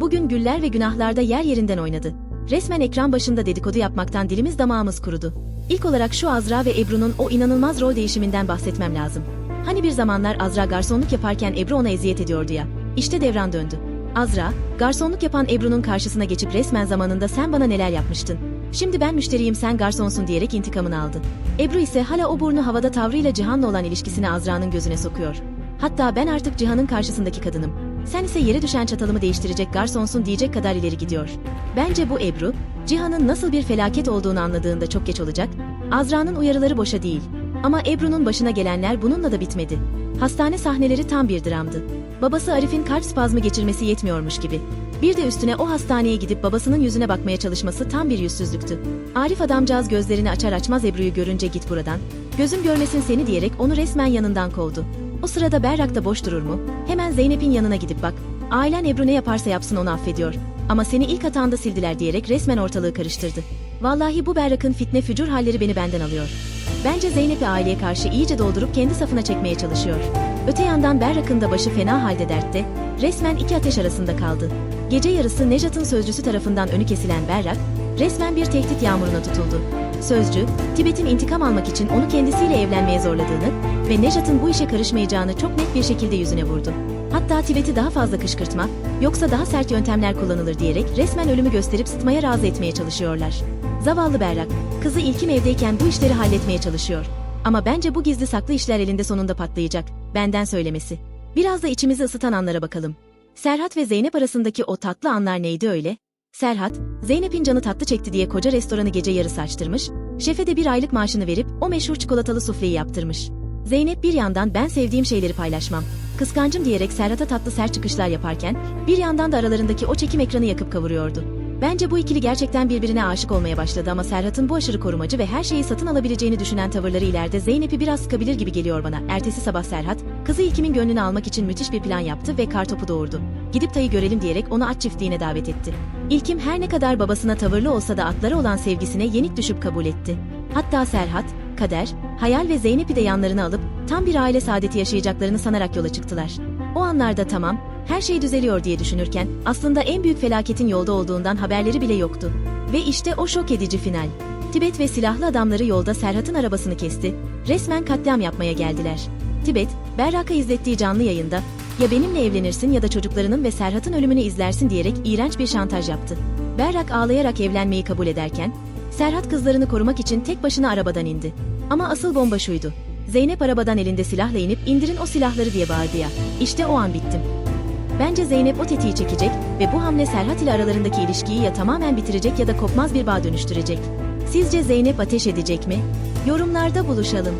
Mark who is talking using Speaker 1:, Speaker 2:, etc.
Speaker 1: Bugün güller ve günahlarda yer yerinden oynadı. Resmen ekran başında dedikodu yapmaktan dilimiz damağımız kurudu. İlk olarak şu Azra ve Ebru'nun o inanılmaz rol değişiminden bahsetmem lazım. Hani bir zamanlar Azra garsonluk yaparken Ebru ona eziyet ediyordu ya. İşte devran döndü. Azra, garsonluk yapan Ebru'nun karşısına geçip resmen zamanında sen bana neler yapmıştın. Şimdi ben müşteriyim sen garsonsun diyerek intikamını aldı. Ebru ise hala o burnu havada tavrıyla Cihan'la olan ilişkisini Azra'nın gözüne sokuyor. Hatta ben artık Cihan'ın karşısındaki kadınım. Sen ise yere düşen çatalımı değiştirecek garsonsun diyecek kadar ileri gidiyor. Bence bu Ebru, Cihan'ın nasıl bir felaket olduğunu anladığında çok geç olacak. Azra'nın uyarıları boşa değil. Ama Ebru'nun başına gelenler bununla da bitmedi. Hastane sahneleri tam bir dramdı. Babası Arif'in kalp spazmı geçirmesi yetmiyormuş gibi. Bir de üstüne o hastaneye gidip babasının yüzüne bakmaya çalışması tam bir yüzsüzlüktü. Arif adamcağız gözlerini açar açmaz Ebru'yu görünce git buradan. Gözüm görmesin seni diyerek onu resmen yanından kovdu. O sırada Berrak da boş durur mu? Hemen Zeynep'in yanına gidip bak. Ailen Ebru ne yaparsa yapsın onu affediyor. Ama seni ilk hatanda sildiler diyerek resmen ortalığı karıştırdı. Vallahi bu Berrak'ın fitne fücur halleri beni benden alıyor. Bence Zeynep'i aileye karşı iyice doldurup kendi safına çekmeye çalışıyor. Öte yandan Berrak'ın da başı fena halde dertte, resmen iki ateş arasında kaldı. Gece yarısı Nejat'ın sözcüsü tarafından önü kesilen Berrak, resmen bir tehdit yağmuruna tutuldu. Sözcü, Tibet'in intikam almak için onu kendisiyle evlenmeye zorladığını ve Nejat'ın bu işe karışmayacağını çok net bir şekilde yüzüne vurdu. Hatta Tibet'i daha fazla kışkırtma, yoksa daha sert yöntemler kullanılır diyerek resmen ölümü gösterip sıtmaya razı etmeye çalışıyorlar. Zavallı Berrak, kızı ilkim evdeyken bu işleri halletmeye çalışıyor. Ama bence bu gizli saklı işler elinde sonunda patlayacak, benden söylemesi. Biraz da içimizi ısıtan anlara bakalım. Serhat ve Zeynep arasındaki o tatlı anlar neydi öyle? Serhat, Zeynep'in canı tatlı çekti diye koca restoranı gece yarısı açtırmış, şefe de bir aylık maaşını verip o meşhur çikolatalı sufleyi yaptırmış. Zeynep bir yandan ben sevdiğim şeyleri paylaşmam, kıskancım diyerek Serhat'a tatlı sert çıkışlar yaparken, bir yandan da aralarındaki o çekim ekranı yakıp kavuruyordu. Bence bu ikili gerçekten birbirine aşık olmaya başladı ama Serhat'ın bu aşırı korumacı ve her şeyi satın alabileceğini düşünen tavırları ileride Zeynep'i biraz sıkabilir gibi geliyor bana. Ertesi sabah Serhat, kızı İlkim'in gönlünü almak için müthiş bir plan yaptı ve kartopu doğurdu. Gidip dayı görelim diyerek onu at çiftliğine davet etti. İlkim her ne kadar babasına tavırlı olsa da atlara olan sevgisine yenik düşüp kabul etti. Hatta Serhat, Kader, Hayal ve Zeynep'i de yanlarına alıp tam bir aile saadeti yaşayacaklarını sanarak yola çıktılar. O anlarda tamam, her şey düzeliyor diye düşünürken aslında en büyük felaketin yolda olduğundan haberleri bile yoktu. Ve işte o şok edici final. Tibet ve silahlı adamları yolda Serhat'ın arabasını kesti, resmen katliam yapmaya geldiler. Tibet, Berrak'a izlettiği canlı yayında ya benimle evlenirsin ya da çocuklarının ve Serhat'ın ölümünü izlersin diyerek iğrenç bir şantaj yaptı. Berrak ağlayarak evlenmeyi kabul ederken, Serhat kızlarını korumak için tek başına arabadan indi. Ama asıl bomba şuydu. Zeynep arabadan elinde silahla inip indirin o silahları diye bağırdı ya. İşte o an bittim. Bence Zeynep o tetiği çekecek ve bu hamle Serhat ile aralarındaki ilişkiyi ya tamamen bitirecek ya da kopmaz bir bağ dönüştürecek. Sizce Zeynep ateş edecek mi? Yorumlarda buluşalım.